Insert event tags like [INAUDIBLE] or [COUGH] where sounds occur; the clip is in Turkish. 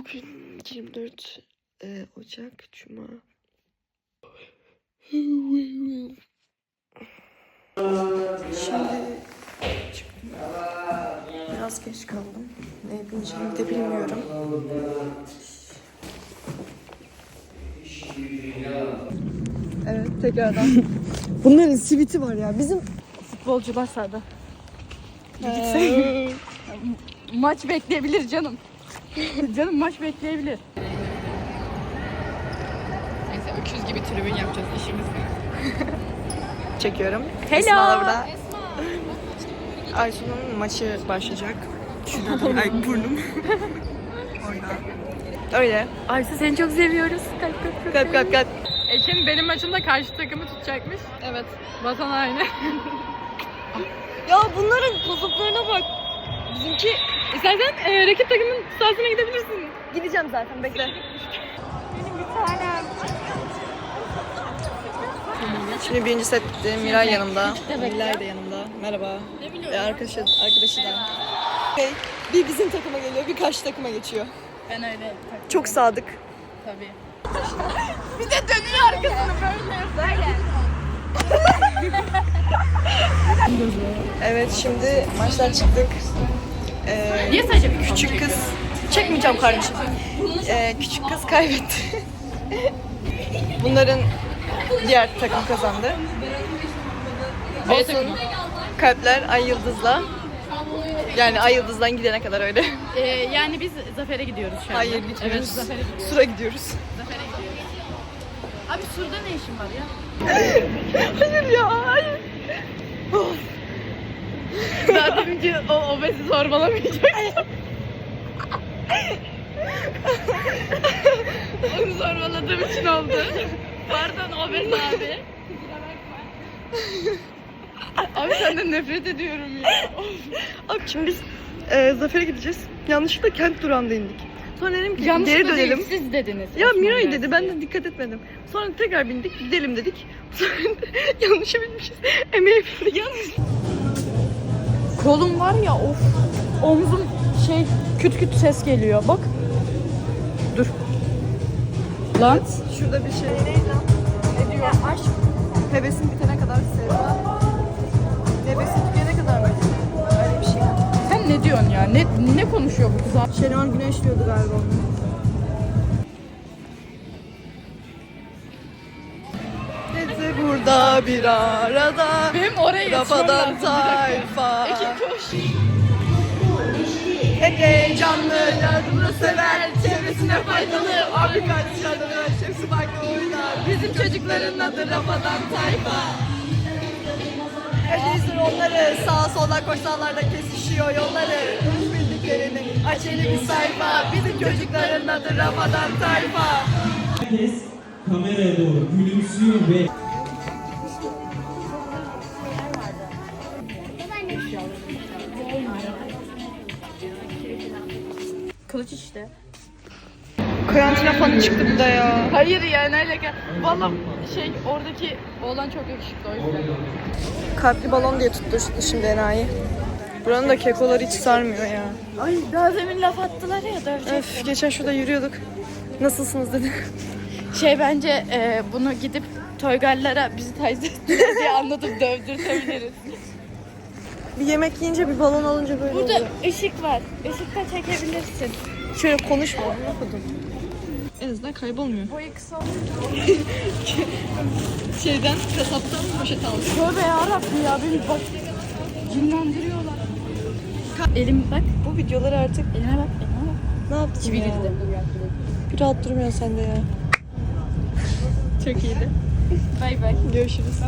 Bugün 24 e, Ocak Cuma. Şimdi çıktım. Biraz geç kaldım. Ne bineceğimi de bilmiyorum. Evet tekrardan. [LAUGHS] Bunların siviti var ya. Bizim Futbolcular sahada. Maç bekleyebilir canım. [LAUGHS] canım maç bekleyebilir. Neyse öküz gibi tribün yapacağız işimiz [LAUGHS] çekiyorum. Hello. Esma da burada. [LAUGHS] Aysun'un maçı başlayacak. Şurada ay burnum. Orada. Öyle. Aysu seni çok seviyoruz. Kalp kalp kalp. Kalp kalp benim maçımda karşı takımı tutacakmış. Evet. Vatan aynı. Ya bunların pozuklarına bak. Bizimki istersen e, rakip takımın sahasına gidebilirsin. Gideceğim zaten bekle. Şimdi birinci set bitti. Miray yanımda. Nilay da yanımda. Merhaba. Ne arkadaşı, arkadaşı da. Okay. Bir bizim takıma geliyor, bir karşı takıma geçiyor. Ben öyle Çok sadık. tabii. [LAUGHS] bir de dönüyor arkasını böyle. Böyle. [LAUGHS] Evet şimdi maçtan çıktık. Ee, Niye sadece bir küçük kız çekmeyeceğim kardeşim. Ee, küçük kız kaybetti. Bunların diğer takım kazandı. Olsun. Kalpler ay yıldızla. Yani ay yıldızdan gidene kadar öyle. Ee, yani biz Zafer'e gidiyoruz şu anda. Hayır gitmiyoruz. Evet Zafer'e gidiyoruz. Sura gidiyoruz. Zafer'e gidiyoruz. Abi Sur'da ne işin var ya? [LAUGHS] Hayır ya hayır. Daha demince o obezi zorbalamayacak. Onu zorbaladığım için oldu. Pardon obez abi. Abi senden nefret ediyorum ya. Abi şimdi biz e, Zafer'e gideceğiz. Yanlışlıkla kent durağında indik. Sonra dedim ki Yanlış geri da değil, dönelim. siz dediniz. Ya Miray dedi ben de dikkat etmedim. Sonra tekrar bindik gidelim dedik. [LAUGHS] Sonra yanlışa binmişiz. Emeğe bindik. Yanlış. Kolum var ya of. Omzum şey küt küt ses geliyor. Bak. Dur. Lan. Şurada bir şey neydi lan? Ne diyor? Aşk. Hevesin bitene kadar sevda. Hevesin tükene kadar mı? Öyle bir şey. Sen ne diyorsun ya? Ne ne konuşuyor bu kız? Şenol Güneş diyordu galiba onu. Burada bir arada. Benim oraya yetişmem lazım. Rafadan bir tayfa. Ekin koş. Hep heyecanlı, yardımını sever, çevresine faydalı. Abi kardeşlerden hepsi farklı oynar. Bizim çocukların adı Rafadan Tayfa. Eceyizdir onları, sağa sola koşarlarda kesişiyor yolları. Üç bildiklerini aç elini sayfa. Bizim çocukların adı Rafadan Tayfa. Herkes kameraya doğru gülümsüyor ve Kılıç işte. Karantina fanı çıktı bu da ya. Hayır ya ne alaka? Valla şey oradaki oğlan çok yakışıklı o yüzden. Kalpli balon diye tutturdu şimdi enayi. Buranın da kekoları hiç sarmıyor ya. Ay daha demin laf attılar ya dövecek. Öf, geçen şurada yürüyorduk. Nasılsınız dedi. Şey bence e, bunu gidip Toygarlara bizi taciz diye anlatıp dövdürtebiliriz. [LAUGHS] Bir yemek yiyince bir balon alınca böyle Burada oluyor. ışık var. Işıkta çekebilirsin. Şöyle konuşma. Ne okudun? En azından kaybolmuyor. Boyu kısa [LAUGHS] Şeyden, kasaptan poşet aldım. Tövbe yarabbim ya beni bak cinlendiriyorlar. Elim bak. Bu videoları artık Elime bak. Elime bak. ne yaptın Çivildi ya? de. Bir rahat durmuyor sende ya. Çok iyiydi. Bay bay. Görüşürüz.